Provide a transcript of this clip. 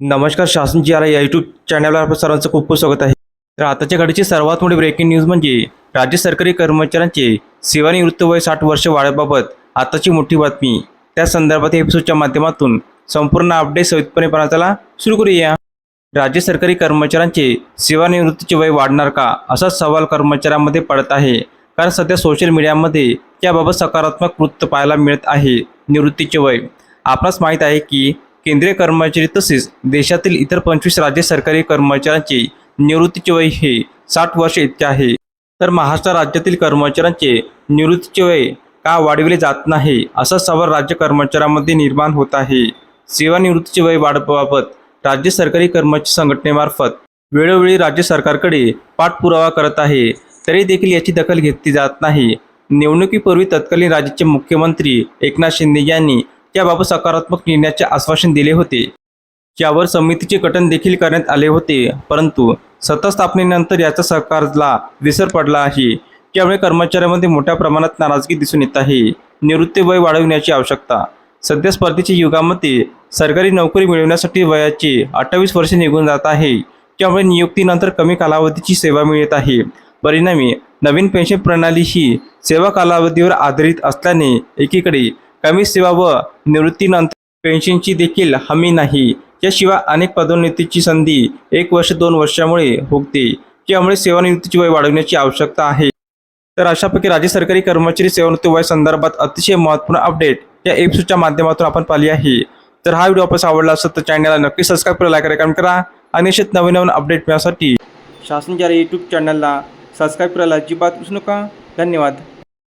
नमस्कार शासन जी आर या यूट्यूब चॅनलवर आपलं सर्वांचं खूप खूप स्वागत आहे. तर आताच्या घडीची सर्वात मोठी ब्रेकिंग न्यूज म्हणजे राज्य सरकारी कर्मचाऱ्यांचे सेवानिवृत्त वय साठ वर्ष वाढीबाबत आताची मोठी बातमी. त्या संदर्भात एपिसोडच्या माध्यमातून संपूर्ण अपडेट सविस्तरपणे पाहण्याला सुरू करूया. राज्य सरकारी कर्मचाऱ्यांचे सेवानिवृत्तीचे वय वाढणार का असा सवाल कर्मचाऱ्यांमध्ये पडत आहे. कारण सध्या सोशल मीडियामध्ये त्याबाबत सकारात्मक वृत्त पाहायला मिळत आहे निवृत्तीचे वय. आपणास माहीत आहे की केंद्रीय कर्मचारी तसेच देशातील इतर पंचवीस राज्य सरकारी कर्मचाऱ्यांचे निवृत्तीचे वय हे साठ वर्ष इतके आहे. तर महाराष्ट्र राज्यातील कर्मचाऱ्यांचे निवृत्तीचे वय का वाढविले जात नाही असा सवाल राज्य कर्मचाऱ्यांमध्ये निर्माण होत आहे. सेवानिवृत्तीचे वय वाढवाबाबत राज्य सरकारी कर्मचारी संघटनेमार्फत वेळोवेळी राज्य सरकारकडे पाठपुरावा करत आहे तरी देखील याची दखल घेतली जात नाही. निवडणुकीपूर्वी तत्कालीन राज्याचे मुख्यमंत्री एकनाथ शिंदे यांनी याबाबत सकारात्मक निर्णयाचे आश्वासन दिले होते. यावर समितीचे गठन देखील करण्यात आले होते. परंतु सत्ता स्थापनेनंतर याचा सरकारला विसर पडला आहे. त्यामुळे कर्मचाऱ्यांमध्ये मोठ्या प्रमाणात नाराजगी दिसून येत आहे. निवृत्ती वय वाढविण्याची आवश्यकता. सध्या स्पर्धेच्या युगामध्ये सरकारी नोकरी मिळवण्यासाठी वयाचे अठ्ठावीस वर्षे निघून जात आहे. त्यामुळे नियुक्तीनंतर कमी कालावधीची सेवा मिळत आहे. परिणामी नवीन पेन्शन प्रणाली ही सेवा कालावधीवर आधारित असल्याने एकीकडे कमी सेवा व निवृत्तीनंतर पेन्शनची देखील हमी नाही. याशिवाय अनेक पदोन्नतीची संधी एक वर्ष दोन वर्षामुळे होते त्यामुळे सेवानिवृत्तीची वय वाढवण्याची आवश्यकता आहे. तर अशापैकी राज्य सरकारी कर्मचारी सेवानिवृत्ती वय संदर्भात अतिशय महत्त्वपूर्ण अपडेट या एपिसोडच्या माध्यमातून आपण पाहिली आहे. तर हा व्हिडिओ आपण आवडला असेल तर चॅनलला नक्की सबस्क्राईब करा लाईक करा कमेंट करा आणि असेच नवीन नवीन अपडेट मिळण्यासाठी शासन ज्या यूट्यूब चॅनलला सबस्क्राईब करायला अजिबात विसरू नका. धन्यवाद.